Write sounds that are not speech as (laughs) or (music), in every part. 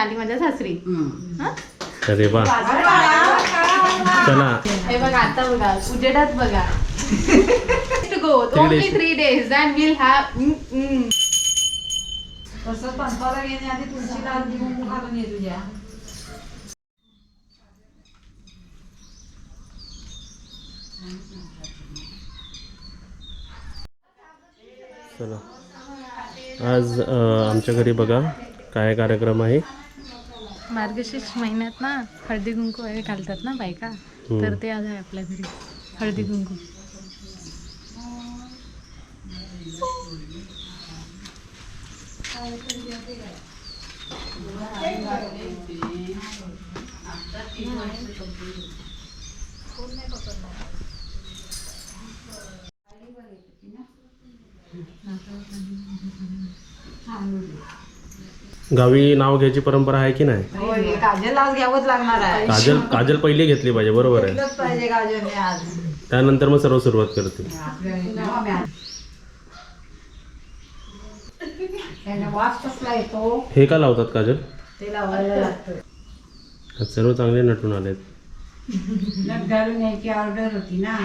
आली माझ्या सासरी. हा? अरे वा. चला. हे बघा आता बघा उजेडात बघा. Go only. Three days and will have तसं पंपाला घेण्याआधी तुळशी लाल लिंबू घालून ये तुझ्या. चला. आज अ, आमच्या घरी बघा काय कार्यक्रम आहे. मार्गशीर्ष महिन्यात ना हळदी कुंकू वगैरे घालतात ना बायका. हम्म. तर ते आज आहे आपल्या घरी हळदी कुंकू. गावी नाव घ्यायची परंपरा आहे की नाही? हे काजल आज घ्यावंच लागणार आहे. काजल काजल पहिली घेतली पाहिजे बरोबर आहे. घेतलंच पाहिजे काजलने आज. त्यानंतर मग सर्व सुरुवात करते त्याने वास कसला येतो हे का लावतात काजल? ते लावायला लागतं आज सर्व चांगले नटून आलेत. नट घालून यायची ऑर्डर होती ना.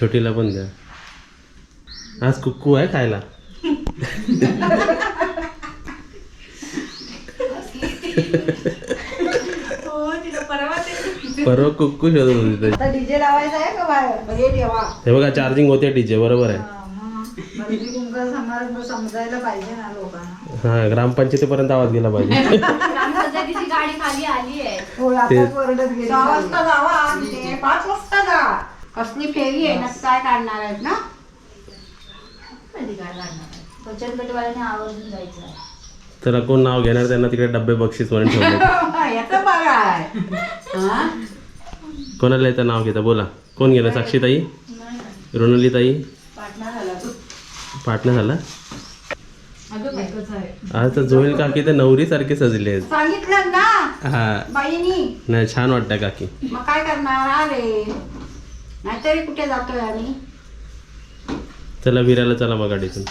छोटीला पण द्या. आज कुक्कू आहे खायला? परवा कुक्कू शोधत होती. आता डीजे लावायचा आहे का बाहेर? हे बघा चार्जिंग होते डीजे बरोबर आहे. हळदी कुंकू समारंभ समजायला पाहिजे ना लोकांना. हा ग्रामपंचायतीपर्यंत आवाज गेला पाहिजे. ग्रामपंचायतीची गाडी खाली आली आहे. हो ते- आता ओरडत गेली. सहा वाजता जावा. आणि ते पाच वाजता जा. कसली फेरी आहे ना काय काढणार आहेत ना? बचत गटवाल्याने आवर्जून जायचं आहे. तर कोण नाव घेणार त्यांना तिकडे डब्बे बक्षीस म्हणून ठेवले. (laughs) याचं हा? कोणाला येतं नाव घेता? बोला. कोण गेलं? साक्षीताई? रोनली ताई पाटणा झाला आज तर जोईल काकी तर नवरी सारखे सजले आहेत. सांगितलं ना. हा. बाईनी. नाही छान वाटतं काकी. मग काय करणार? आले नाहीतरी कुठे जातोय आम्ही? चला विरायला चला मग गाडीतून.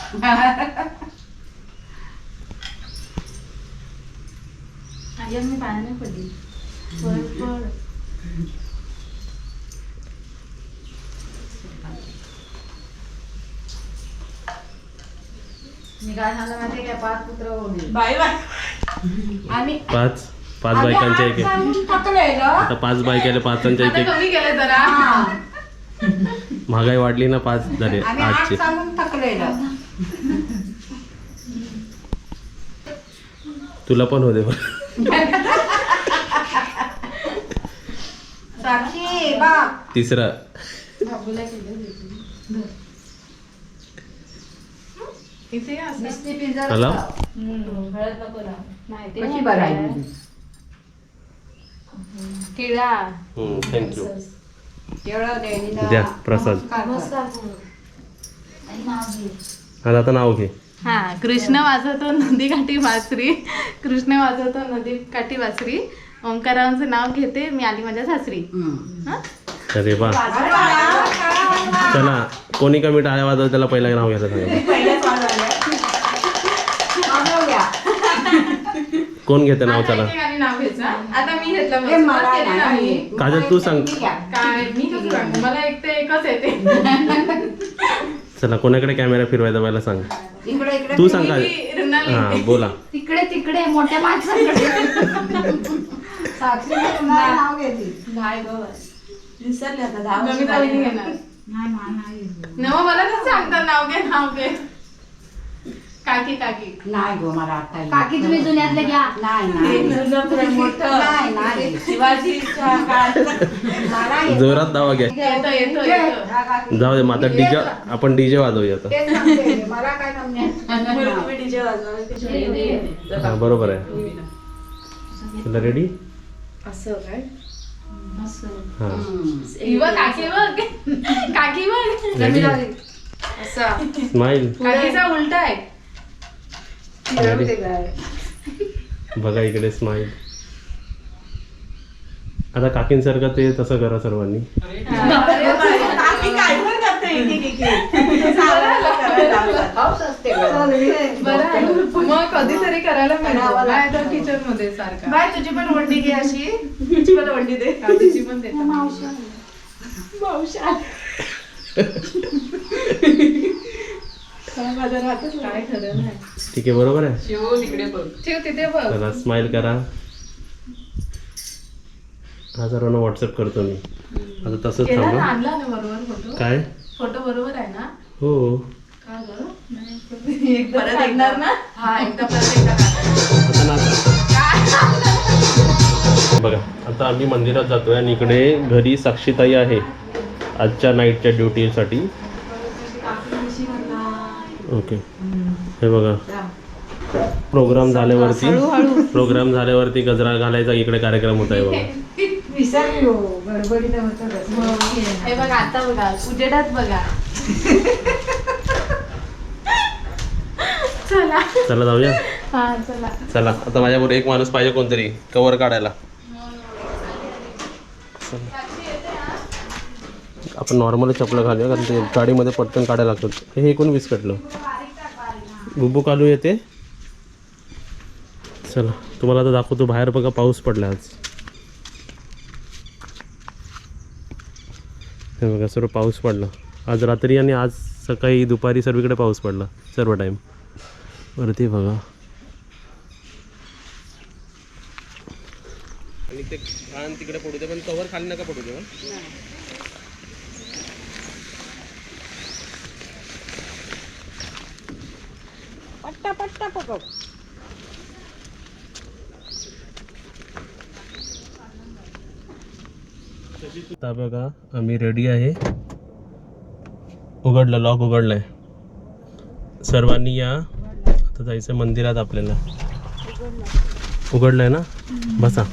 पाच पुत्र होणे बाई बाई. आम्ही पाच बायकांच्या एक आता पाच बायकाले पाचांच्या एक कमी केलं जरा. महागाई वाढली ना पाच झाले आजचे तुला पण होते. तिसरा हॅलो? थँक्यू द्या, प्रसाद. आज आता नाव घे. हा कृष्ण वाजवतो नदी काठी वासरी. कृष्ण वाजवतो नदी काठी वासरी. ओंकारावांचं नाव घेते मी आली माझ्या सासरी. हा? अरे वा. चला कोणी कमी टाळ्या वाजवत त्याला पहिला नाव घ्यायला कोण घेतं नाव चला? एकेकाने नाव घ्यायचं? आता मी घेतलं मला नाही. काजल तू सांग. तुम्ही घ्या. काय मी कसं सांगू? मला एक ते एकच येते. चला कोणाकडे कॅमेरा फिरवायचा पहिला सांग. इकडे इकडे. तू सांग काय मी रुणाली हा बोला. तिकडे तिकडे मोठ्या माणसांकडे. साक्षी नाव घेते विसरले आता दहा वर्ष नवीन झाली. नवीन घेणार? नाही मा नाही. नव मला सांगतात नाव घे नाव घे. काकी काकी. नाही गो मला आता काकी तुम्ही जुन्यातले घ्या. नाही नाही. जुनं पुरण मोठं. नाही नाही. शिवाजीच्या काळात मला येतं. जोरात दावा घ्या. येतो येतो येतो. हा, काकी. जाऊ दे मग आता डीजे आपण डीजे वाजवूया आता. तेच सांगते मी. मला काय डीजे हा बरोबर आहे. चला रेडी असं काय? हा. इव काकी बघ. (laughs) काकी बघ. रेडी असं. स्माईल काकीचा उलटा आहे. बघा इकडे स्माईल आता काकींसारखं ते तसं करा सर्वांनी. काकी काय पण करते एक एक एक एक. ते सावरायला करायला लावतात. पाऊस असते गं. बरं आहे कधीतरी करायला नाही. तर किचनमध्ये सारखा. बाय तुझी पण वंडी घे अशी. तुझी पण वंडी दे. हा, तुझी पण दे मावशा (laughs) काय खरं नाही. ठीक आहे बरोबर आहे? ठेव तिथे बघ. चला स्माइल करा. हा सर्वांना व्हॉट्सअप करतो मी. आता तसंच केला ना थांबा आणला ना बरोबर फोटो काय? फोटो बरोबर आहे ना? हो. का गं? नाही, एकदा सांगणार ना? हा एकदा परत एकदा आता ना बघा आता आम्ही मंदिरात जातोय आणि इकडे घरी साक्षीताई आहे. आजच्या नाईटच्या ड्युटीसाठी ओके. हे बघा. प्रोग्राम झाल्यावरती प्रोग्राम झाल्यावरती गजरा घालायचा इकडे कार्यक्रम होत आहे बघा. विसरली हो गडबडीनं होतं तसं. हे बघा आता बघा उजेडात बघा. चला. चला जाऊया. हा चला. चला. आता माझ्याबरोबर एक माणूस पाहिजे कोणतरी. कवर काढायला. आपण नॉर्मल चपलं घालूया कारण ते गाडीमध्ये पटकन काढायला लागतात. हे कोण विस्कटलं बुब्बू कालू येते. चला तुम्हाला आता दाखवतो बाहेर बघा पाऊस पडला आज. हे बघा सर्व पाऊस पडला. आज रात्री आणि आज सकाळी दुपारी सर्वीकडे पाऊस पडला सर्व टाईम वरती बघा. आणि ते घाण तिकडे पडू दे पण कवर खाली नका पडू दे पट्टा पट्टा आता बघा आम्ही रेडी आहे. उघडलं लॉक उघडलंय. सर्वांनी या. आता जायचं मंदिरात आपल्याला. उघडलंय ना? बसा.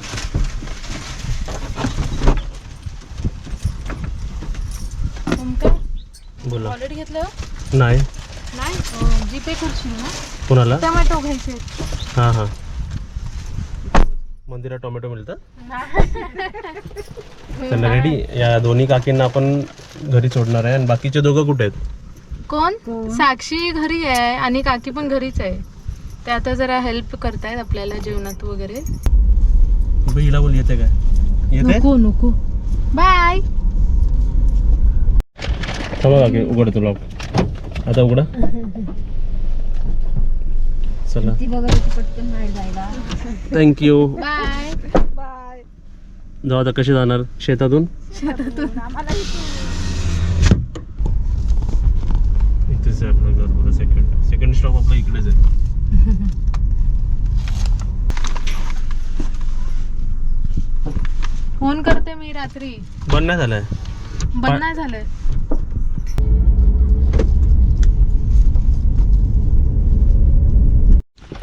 बोला. ऑलरेडी घेतलं? नाही. नाही? जीपे करशील ना? कुणाला? टोमॅटो घ्यायचे. हां हां. मंदिरात टोमॅटो मिळतात? (laughs) चला रेडी या दोन्ही काकींना आपण घरी सोडणार आहे. आणि बाकीचे दोघं कुठे आहेत? कोण? साक्षी घरी आहे आणि काकी पण घरीच आहे. ते आता जरा हेल्प करतायत आपल्याला जेवणात वगैरे. हिला बोल येते काय? येते? नको नको. बाय थांबा काकी उघडतो लॉक आता उघडा? (laughs) चला. ती बघा किती पटकन बाहेर जायला. थँक्यू बाय बाय जाऊ आता कशी जाणार? शेतातून? इथेच आहे आपलं घर बघा सेकंड सेकंड स्टॉप आपला इकडेच आहे. फोन करते मी रात्री. बंद नाही झालाय. बंद नाही झालंय.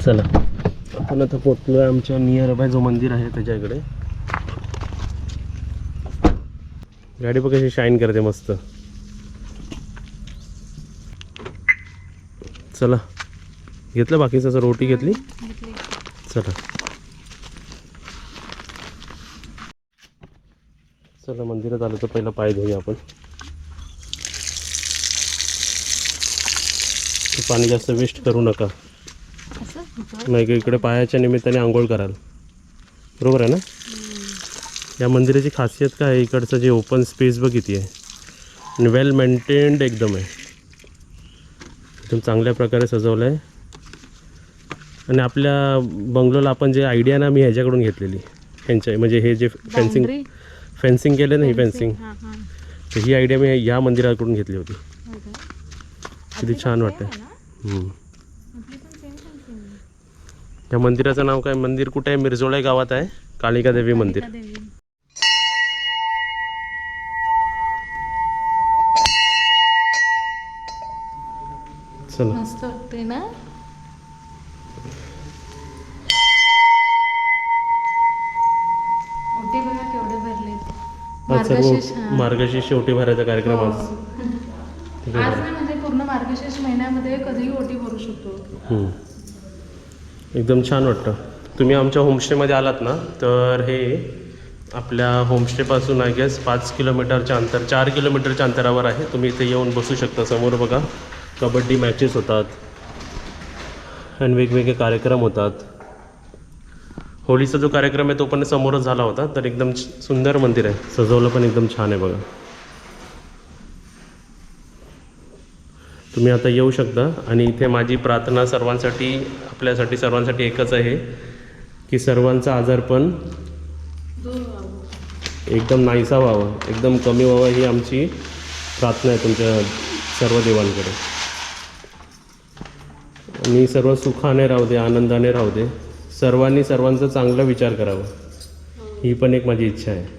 चला. आपण आता पोचलो आमच्या नियर बाय जो मंदिर आहे त्याच्या इकडे. गाडी बघ कशी शाईन करते मस्त. चला. घेतलं बाकीचं असं रोटी घेतली? चला. चला मंदिरात आलं तर पहिलं पाय घेऊया आपण. पाणी जास्त वेस्ट करू नका. नाही का इकडे पायाच्या निमित्ताने आंघोळ कराल. बरोबर आहे ना? या मंदिराची खासियत काय आहे? इकडचं जे ओपन स्पेस बघ किती आहे आणि वेल मेंटेन्ड एकदम आहे. एकदम चांगल्या प्रकारे सजवलं आहे आणि आपल्या बंगलोला आपण जे आयडिया ना मी ह्याच्याकडून घेतलेली. ह्यांच्या म्हणजे हे जे फेन्सिंग? फेन्सिंग केलं ना ही फेन्सिंग हा, हा. तर ही आयडिया मी ह्या मंदिराकडून घेतली होती. किती छान वाटतं. या मंदिराचं नाव काय? मंदिर कुठे आहे? मिरजोळा गावात आहे. कालिका देवी मंदिर. चला. ना? ओटी आज मार्गशीर्ष सर्व. मार्गशीर्ष शेवटी भरायचा कार्यक्रम आज. हो. आज नाही म्हणजे पूर्ण मार्गशीर्ष महिन्यामध्ये कधीही ओटी भरू शकतो. एकदम छान वाटतं. तुम्ही आमच्या होमस्टेमध्ये आलात ना तर हे आपल्या होमस्टेपासून आय गेस पाच किलोमीटरच्या अंतर चार किलोमीटरच्या अंतरावर आहे. तुम्ही इथे येऊन बसू शकता समोर बघा. कबड्डी मॅचेस होतात. आणि वेगवेगळे कार्यक्रम होतात. होळीचा जो कार्यक्रम आहे तो पण समोरच झाला होता तर एकदम सुंदर मंदिर आहे. सजवलं पण एकदम छान आहे बघा. तुम्ही आता येऊ शकता. आणि इथे माझी प्रार्थना सर्वांसाठी आपल्यासाठी सर्वांसाठी एकच आहे की सर्वांचा आजारपण एकदम नाहीसा व्हावा. एकदम कमी व्हावं ही आमची प्रार्थना आहे तुमच्या सर्व देवांकडे. आणि सर्व सुखाने राहू दे आनंदाने राहू दे. सर्वांनी सर्वांचा चांगला विचार करावा. ही पण एक माझी इच्छा आहे.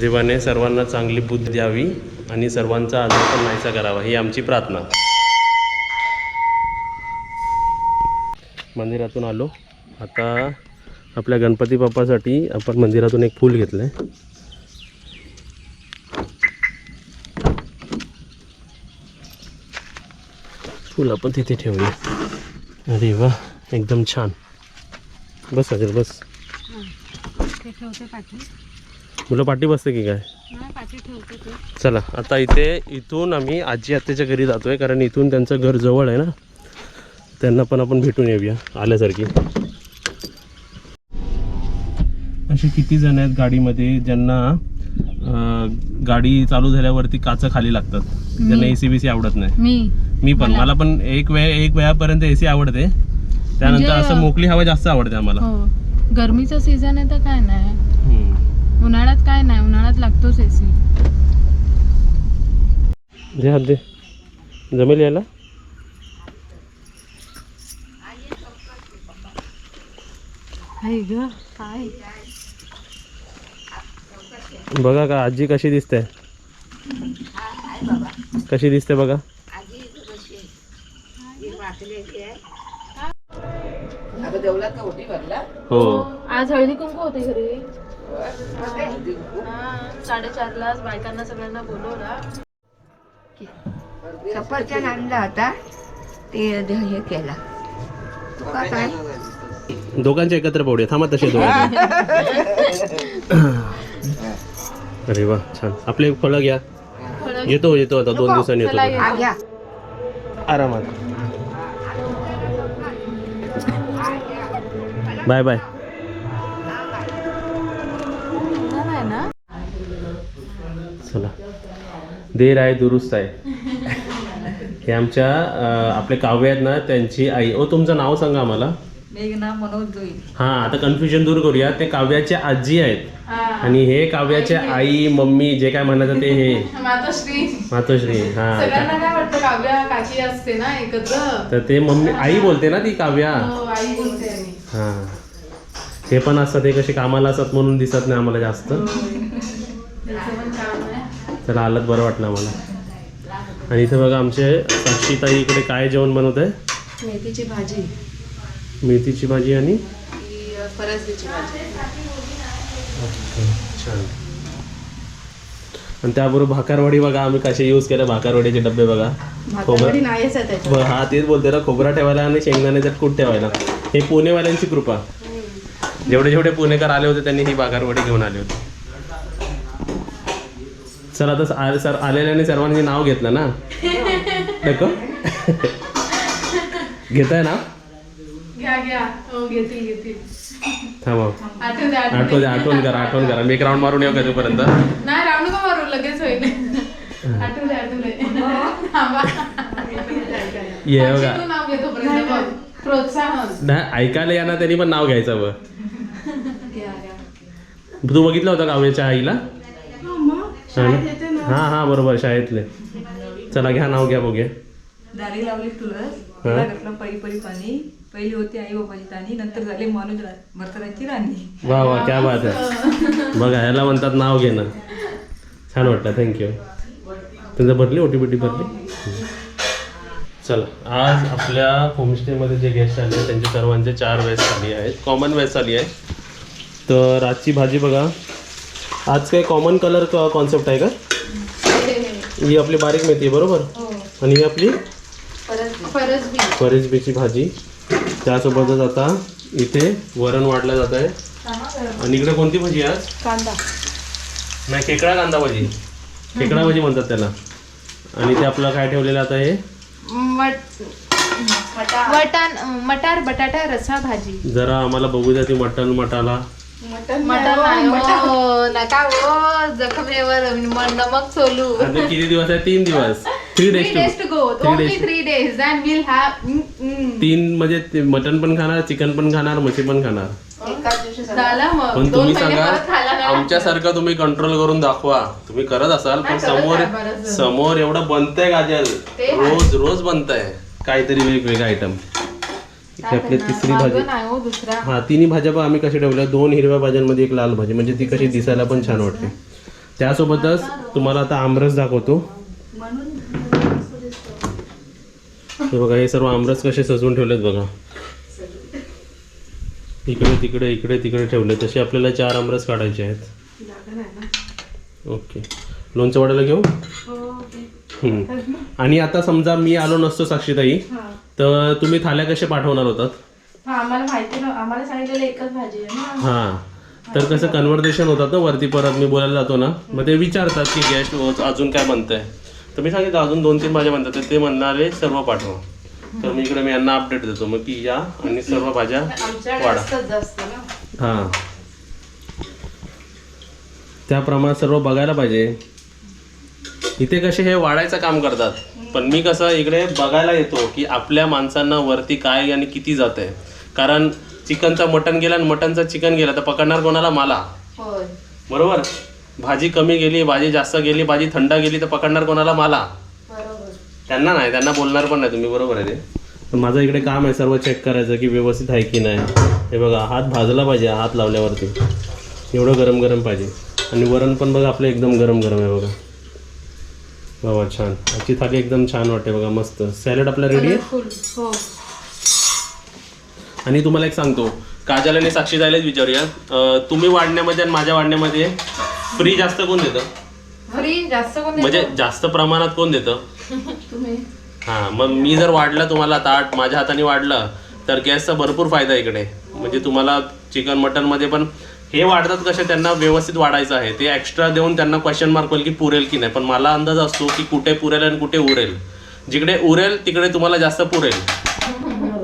देवाने सर्वांना चांगली बुद्धी द्यावी आणि सर्वांचा आदर पण नाहीसा करावा ही आमची प्रार्थना. मंदिरातून आलो. आता आपल्या गणपती बाप्पासाठी आपण मंदिरातून एक फूल घेतलं आहे फूल आपण तिथे ठेवूया अरे वा एकदम छान. बस अजय बस. ठेवते पाठी मुलं पाठी बसते की काय? चला आता इथे इथून आम्ही आजी आत्याच्या घरी जातो आहे कारण इथून त्यांचं घर जवळ आहे ना? त्यांना पण आपण भेटून येऊया आल्यासारखी. असे किती जण आहेत गाडीमध्ये ज्यांना गाडी चालू झाल्यावरती काचं खाली लागतात. ज्यांना ए सी बी सी आवडत नाही. मी. पण. मला. पण एक वेळ एक वेळापर्यंत ए सी आवडते. त्यानंतर म्हणजे- असं मोकळी हवा जास्त आवडते आम्हाला. हो. गरमीचा सीझन आहे तर काय नाही. उन्हाळ्यात काय नाही उन्हाळ्यात लागतोच एसी दे हात दे. जमेल यायला हाय ग काय बघा का आजी कशी दिसते. कशी दिसते बघा. अगं देवला का ओटी भरला? हो. आज हळदी कुंकू होते घरी. साडेचारलाच बायकांना सगळ्यांना बोलवला. सफरचंद आणला होता. ते हे केला. तुका काय? दोघांचे एकत्र पाहूया थांबा तसे दोघं. (laughs) अरे वा छान. आपले फळं घ्या. येतो येतो आता दोन दिवसांनी येतो. आरामात. Bye bye. चला. देर आहे दुरुस्त आहे. हे आमच्या आपले काव्य आहेत ना त्यांची आई. ओ तुमचं नाव सांगा आम्हाला. मेघना मनोज जोई. हा आता कन्फ्युजन दूर करूया. ते काव्याच्या आजी आहेत. आणि हे काव्याच्या आई मम्मी जे काय म्हणायचं ते हे. (laughs) मातोश्री. मातोश्री हा. सगळ्यांना काय वाटतं काव्या काकी असते ना एकत्र? तर ते मम्मी आई बोलते ना ती काव्या? हो, आई बोलते. आणि हा. हे पण असतात ते कसे कामाला असतात म्हणून दिसत नाही आम्हाला जास्त. चला आलत बरं वाटलं आम्हाला आणि इथे बघा आमचे साक्षीताई इकडे काय जेवण बनवत आहे? मेथीची भाजी. मेथीची भाजी आणि? फरसबीची भाजी. छान. आणि त्याबरोबर भाकारवडी बघा आम्ही कसे यूज केले भाकारवडीचे डबे बघा. खोबरं हा तेच बोलते ना खोबरा ठेवायला आणि शेंगदाण्याचा कूट ठेवायला. हे पुणेवाल्यांची कृपा. जेवढे जेवढे पुणेकर आले होते त्यांनी ही बागारवडी घेऊन आले होते. चला आता सर आलेल्याने सर्वांनी नाव घेतलं ना? नको? घेताय ना? हो थांबा. आठवू द्या आठवू आठवण आठवण करा आठवण करा. मी एक राऊंड मारून येऊ का तोपर्यंत? नाही राऊंड का मारू लगेच होईल. आठवू द्या आठवू द्या थांबा. ये बघा. तू नाव घेतो पर्यंत बघ. प्रोत्साहन. नाही ऐकायला या ना त्यांनी पण नाव घ्यायचं बघ. तू बघितलं होतं काव्याच्या आईला? हा? हा हा बरोबर शाळेतले. चला घ्या नाव घ्या बघूया. दारी लावली तुळस. तिला घातलं परी परी पाणी. पहिली होती आई बाबाची तानी. नंतर झाले मानुज भरतराची राणी. वा वा क्या बात आहे. बघा ह्याला म्हणतात नाव घेणं. छान वाटलं थँक्यू तुझं भरली ओटी बिटी भरली? चला आज आपल्या होमस्टेमध्ये जे गेस्ट आले त्यांचे सर्वांचे चार वेज थाली आहेत. कॉमन वेज थाली आहे तर आजची भाजी बघा. आज काही कॉमन कलर कॉन्सेप्ट आहे का? ही आपली बारीक मेथी आहे बरोबर? आणि ही आपली फरसबी फरेसबीची भाजी. त्यासोबतच आता इथे वरण वाढलं जात आहे. आणि इकडे कोणती भाजी आहे आज? कांदा. नाही खेकडा कांदा भाजी. खेकडा भाजी म्हणतात त्याला. आणि ते आपलं काय ठेवलेलं आता हे? मटार. बटाटा रसा भाजी. जरा आम्हाला बघू द्या ती मटन मटाला. मटण नाही हो, नका हो जखमेवर म- नमक सोलू. आता किती दिवस आहे? तीन दिवस. Three three days days to go only. Three days and will have तीन म्हणजे मटन पण खाणार चिकन पण खाणार मच्छी पण खाणार. एकाच दिवशी सगळं. झाला मग. पण दोन तुम्ही महिने सांगा परत खाला ना. आमच्यासारखं तुम्ही कंट्रोल करून दाखवा. तुम्ही करत असाल पण नाही करत समोर बरंच. समोर एवढं बनतंय ते आहे. रोज रोज बनतंय. काहीतरी वेगवेगळे आयटम इथे? तिसरी भाजी हो हा तिन्ही भाज्या पण आम्ही कशा ठेवल्या? दोन हिरव्या भाज्यांमध्ये एक लाल भाजी. म्हणजे ती कशी दिसायला पण छान वाटते. त्यासोबतच तुम्हाला आता आमरस दाखवतो. हे बघा हे सर्व आमरस कसे सजवून ठेवलेत बघा. इकडे तिकडे इकडे तिकडे ठेवले तसे आपल्याला चार आमरस काढायचे आहेत. ओके. लोणचं वाढायला घेऊ? हम्म. आणि आता समजा मी आलो नसतो साक्षीताई तर तुम्ही थाल्या कसे पाठवणार होतात? हा आम्हाला माहिती ना आम्हाला सांगितलेलं एकच भाजी आहे ना. हा. तर कसं कन्व्हर्सेशन होतात ना वरती परत मी बोलायला जातो ना. मग ते विचारतात की गेस्ट अजून काय बनतंय तर मी सांगितलं अजून दोन तीन भाज्या बनतात तर ते म्हणणारे सर्व पाठवा. तर मी इकडे मी यांना अपडेट देतो. मग की या आणि सर्व भाज्या वाढा. हां. त्याप्रमाणे सर्व बघायला पाहिजे. इथे कसे हे वाढायचं काम करतात. पण मी कसं इकडे बघायला येतो की आपल्या माणसांना वरती काय आणि किती जात आहे कारण चिकनचा मटन गेला आणि मटनचा चिकन गेला तर पकडणार कोणाला? मला. बरोबर? भाजी कमी गेली भाजी जास्त गेली भाजी थंड गेली तर पकडणार कोणाला? मला. त्यांना नाही त्यांना बोलणार पण नाही तुम्ही. बरोबर आहे ते? माझं इकडे काम आहे सर्व चेक करायचं की व्यवस्थित आहे की नाही. हे बघा हात भाजला पाहिजे हात लावल्यावरती. एवढं गरम गरम पाहिजे. आणि वरण पण बघा आपलं एकदम गरम गरम आहे बघा. बाबा छान. आजची थाली एकदम छान वाटते बघा मस्त. सॅलड आपला रेडी आहे हो. आणि तुम्हाला एक सांगतो. काजल आणि साक्षी जायलाच विचारूया अं, तुम्ही वाढण्यामध्ये आणि माझ्या वाढण्यामध्ये फ्री जास्त कोण देतं? फ्री जास्त कोण म्हणजे जास्त प्रमाणात कोण देतं? (laughs) तुम्ही. हां मग मी जर वाढलं तुम्हाला ताट माझ्या हाताने वाढलं तर गॅसचा भरपूर फायदा आहे इकडे. म्हणजे तुम्हाला चिकन मटनमध्ये पण हे वाढतात कसे? त्यांना व्यवस्थित वाढायचं आहे. ते एक्स्ट्रा देऊन त्यांना क्वेश्चन मार्क होईल की पुरेल की नाही. पण मला अंदाज असतो की कुठे पुरेल आणि कुठे उरेल. जिकडे उरेल तिकडे तुम्हाला जास्त पुरेल.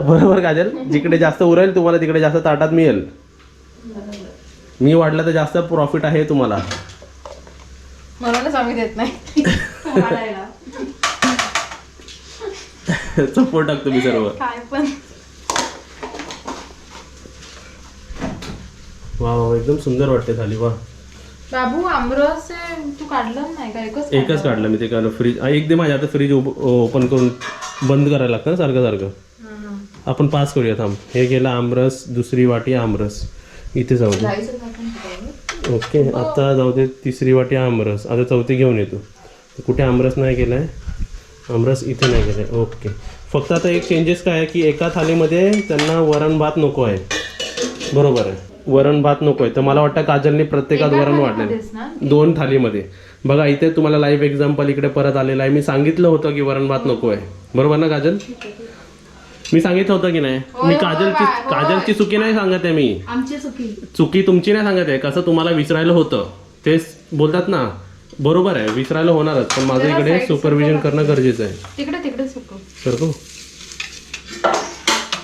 बरोबर काजल? जिकडे जास्त उरेल तुम्हाला तिकडे जास्त ताटात मिळेल. मी वाढलं तर जास्त प्रॉफिट आहे तुम्हाला. म्हणूनच आम्ही देत नाही. वाढायला. सपोर्ट टाकतो मी सर्व. काय पण. वा वा एकदम सुंदर वाटते थाली वा. बाबू आमरस तू काढलं नाही का? एकच एकच काढलं मी ते कारण फ्रीज एक दे माझ्या आता फ्रीज ओपन करून. बंद करायला लागतं ना सारखं सारखं. आपण पास करूया थांब. हे गेलं आमरस दुसरी वाटी आमरस. इथे जाऊ दे. ओके आता जाऊ दे तिसरी वाटी आमरस. आता चौथी घेऊन येतो. कुठे आमरस नाही केलं आहे आमरस इथे नाही केलं आहे ओके. फक्त आता एक चेंजेस काय आहे की एका थालीमध्ये त्यांना वरण भात नको आहे. बरोबर आहे. वरण भात नको आहे तर मला वाटतं काजलने प्रत्येकात वरण ना? दोन थालीमध्ये. बघा इथे तुम्हाला लाईव्ह एक्झाम्पल इकडे परत आलेलं आहे. मी सांगितलं होतं की वरण भात नको आहे बरोबर ना काजल? मी सांगितलं होतं की नाही? मी काजलची काजलची चुकी नाही सांगत आहे मी. चुकी. तुमची नाही सांगत आहे. कसं तुम्हाला विसरायला होतं. तेच बोलतात ना. बरोबर आहे विसरायला होणारच. पण माझं इकडे सुपरविजन करणं गरजेचं आहे. तिकडे तिकडे करतो.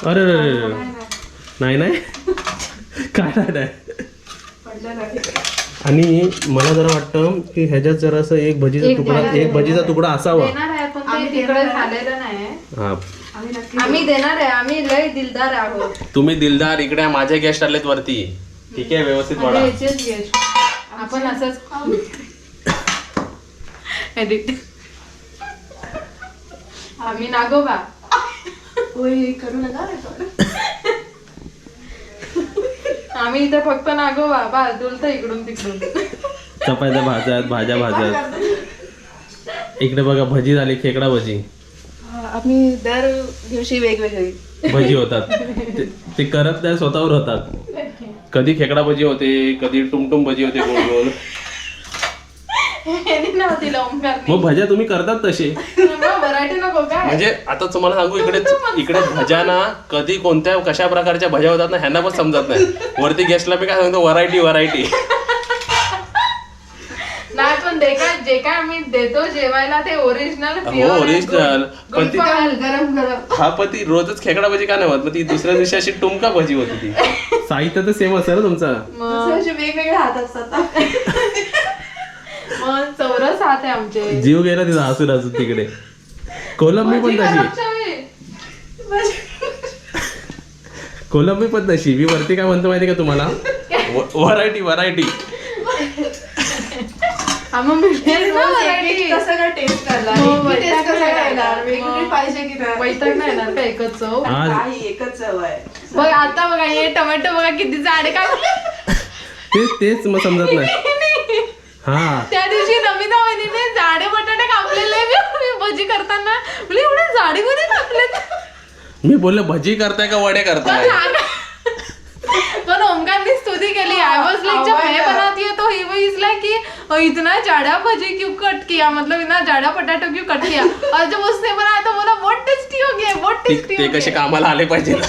अरे. नाही नाही. (laughs) काय नाही, नाही. आणि मला जरा वाटतं की ह्याच्यात जरासं एक भजीचा तुकडा एक भजीचा तुकडा. असावा. देणार आहे पण ते तिकडे झालेलं नाही. हा. आम्ही देणार. आहे. आम्ही लय दिलदार आहोत. तुम्ही दिलदार इकडे माझे गेस्ट आलेत वरती. ठीक आहे व्यवस्थित वाढा. ह्याचेच गेस्ट आपण असंच (laughs) आम्ही नागोबा. करू नका आम्ही इथे फक्त नागोबा बा डुलत इकडून तिकडून. चपात्या भाज्यात भाज्या भाज्यात (laughs) इकडे बघा भजी झाली खेकडा भजी. आम्ही दर दिवशी वेगवेगळी. भजी होतात. ते- ते करत नाही स्वतःवर होतात. (laughs) कधी खेकडा भजी होते कधी टुमटुम भजी होते गोल गोल ह्यानी नव्हती लावून करणे मग भज्या तुम्ही करतात तसे? व्हरायटी नको काय? म्हणजे आता तुम्हाला सांगू इकडे इकडे भज्या ना कधी कोणत्या कशा प्रकारच्या भज्या होतात ना ह्यांना पण समजत नाही. वरती गेस्टला मी काय सांगतो व्हरायटी व्हरायटी पण जे काय जे काय आम्ही देतो जेवायला ते ओरिजिनल हो ओरिजिनल पण ती गरम गरम. हा पण ती रोजच खेकडा भजी का नाही होत मग ती दुसऱ्या दिवशी अशी टुमका भजी होती ती. साहित्य तर सेम असेल ना तुमचं. मग? असे वेगवेगळे हात असतात. मग चौरस हात आहे आमचे. जीव गेला तिचा हसून हसून तिकडे. कोलंबी पण तशी. कोलंबी पण तशी. मी वरती काय म्हणतो माहिती का तुम्हाला? Variety variety. हा, की का बघ आता बघा हे टोमॅटो बघा किती जाडे काय तेच तेच मग समजत नाही. त्या दिवशी नमिता वहिनीने जाडे बटाटे कापलेले मी भजी करताना. म्हणजे एवढे जाडे कोणी कापले? मी बोललो भजी करताय का वडे करताय? पण ओमकारने स्तुती केली. आय वाज लाइक जब मैं बनाती है तो ही वो इज लाइक कि "अ, इतना जाड़ा भजी क्यों कट किया? मतलब इतना जाड़ा पटाटो क्यों कट किया? और जब उसने बनाया तो बोला बहुत टेस्टी हो गया बहुत ते टेस्टी ते हो कसे गया? कामाला आले पाहिजे ना.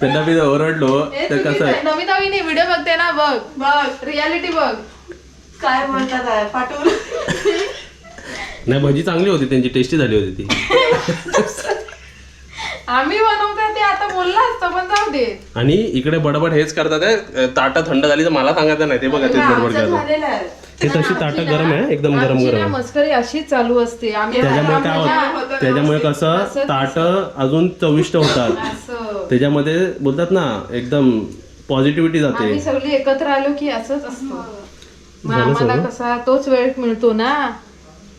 त्यांना मी ओरडलो. तर कसं. नमिता वहिनी व्हिडिओ बघते ना बघ बघ रियालिटी बघ. काय म्हणतात आहे? पाठवून. नाही भजी चांगली होती त्यांची टेस्टी झाली होती ती. आम्ही बनवतोय ते आता बोलला असतं पण जाऊ दे. आणि इकडे बडबड हेच करतात आहे, ताटा थंड झाली तर मला सांगायचं नाही ते बघा तेच बडबड आमचं करतात. झालेलं आहे. हे तशी ताटं गरम आहे एकदम गरम आमची ना गरम. मस्करी अशीच चालू असते. आम्ही त्याच्यामुळे काय होतं त्याच्यामुळे कसं ताट अजून चविष्ट होतात. असं. त्याच्यामध्ये बोलतात ना एकदम पॉझिटिव्हिटी जाते. आम्ही सगळी एकत्र आलो की असंच असतं. मग झालं आम्हाला सगळं? कसा तोच वेळ मिळतो ना?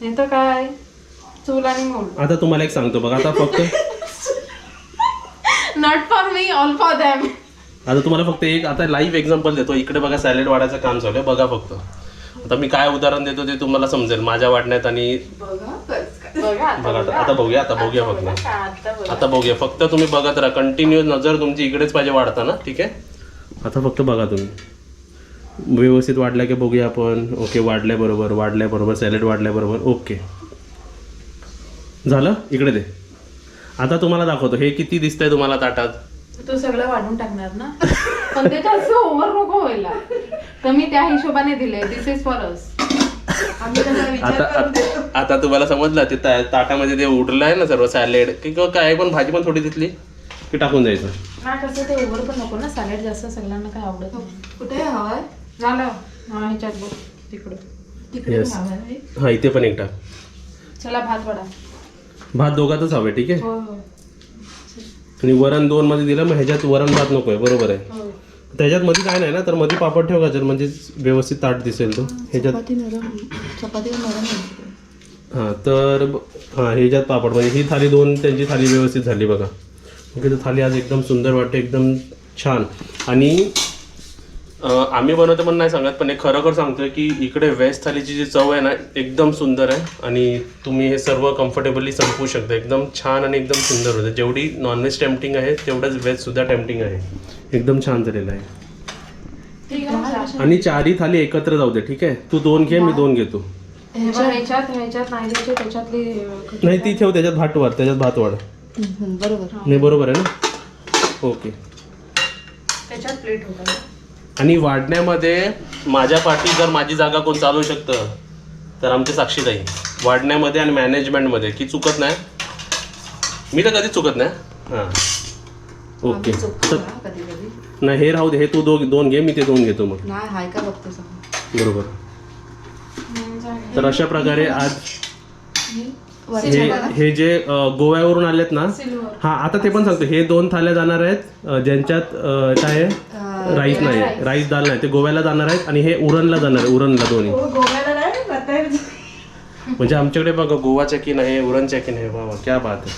नाही तर काय? चूल आणि मूल. आता तुम्हाला एक सांगतो बघा आता फक्त not for me all for them आता तुम्हाला फक्त एक आता लाईव्ह एक्झाम्पल देतो. इकडे बघा सॅलेड वाढायचं काम चालू आहे. बघा फक्त. आता मी काय उदाहरण देतो ते तुम्हाला समजेल. माझ्या वाढण्यात आणि बघा. बघा बघा आता आता बघूया आता बघूया फक्त. आता बघा. आता बघूया. फक्त तुम्ही बघत राहा. कंटिन्यू नजर तुमची इकडेच पाहिजे वाढताना ठीक आहे? आता फक्त बघा तुम्ही. व्यवस्थित वाढल्या की बघूया आपण. ओके वाढल्या बरोबर वाढल्या बरोबर सॅलेड वाढल्या बरोबर. ओके. झालं? इकडे दे. आता तुम्हाला दाखवतो. हे किती दिसतंय तुम्हाला ताटात? तू सगळं वाढून टाकणार ना? पण ते जास्त ओव्हर नको व्हायला. तर मी त्या हिशोबाने दिले दिस इज फॉर अस आम्ही त्याचा विचार आता करून देतो. आता- आता तुम्हाला समजलं ते ताटामध्ये ते उरलं आहे ना सर्व सॅलेड की किंवा काय पण भाजी पण थोडी दिसली की टाकून द्यायचं? ना कसं ते ओव्हर पण नको ना. सॅलेड जास्त सगळ्यांना काय आवडत कुठे हवाय झालं. हा ह्याच्यात बघ तिकडं. तिकडे Yes. हवाय हा इथे पण एक टाक. चला भात वडा. भात दोघातच हवे ठीक आहे? हो हो. आणि वरण दोन मध्ये दिलं मग ह्याच्यात वरण भात नकोय बरोबर आहे. हो. त्याच्यात मध्ये काय नाही ना तर मध्ये पापड ठेव का म्हणजे व्यवस्थित ताट दिसेल तो. ह्याच्यात चपाती नरम चपाती नरम होती. हां तर ब- हां ह्याच्यात पापड म्हणजे ही थाली दोन त्यांची थाली व्यवस्थित झाली बघा. ओके तर थाली आज एकदम सुंदर वाटते एकदम छान. आणि आम्ही बनवतो पण नाही सांगत पण हे खरोखर सांगतोय की इकडे वेज थालीची जी चव आहे ना एकदम सुंदर आहे आणि तुम्ही हे सर्व कम्फर्टेबली संपवू शकता. एकदम छान आणि एकदम सुंदर होतं. जेवढी नॉनव्हेज टेम्पटिंग आहे तेवढंच व्हेजसुद्धा टेम्पटिंग आहे. एकदम छान झालेलं आहे. आणि चारही थाली एकत्र जाऊ दे ठीक आहे? तू दोन घे मी दोन घेतो. नाही ती ठेव त्याच्यात भात वाढ त्याच्यात भात वाढ. बरोबर. नाही बरोबर आहे ना? ओके. त्याच्यात प्लेट होता आणि वाढण्यामध्ये माझ्या पाठी जर माझी जागा कोण चालवू शकतं तर आमची साक्षीताई वाढण्यामध्ये आणि मॅनेजमेंटमध्ये की चुकत नाही? मी तर कधीच चुकत नाही. हां. ओके तर कधी कधी नाही हे राहू दे. हे तू दोन दोन घे मी ते दोन घेतो मग. नाही हाय का बघते सगळं. बरोबर. तर अशा प्रकारे आज हे हे जे गोव्यावरून आलेत ना हा आता ते पण सांगतो. हे दोन थाल्या जाणार आहेत ज्यांच्यात काय आहे? राईस नाही राईस. दाल नाही ते गोव्याला जाणार आहेत आणि हे उरणला जाणार आहे उरणला दोन्ही. हो, गोव्याला नाही म्हणजे आमच्याकडे बघा गोवा चॅकिन आहे उरण चॅकिन आहे वा वा क्या बात आहे.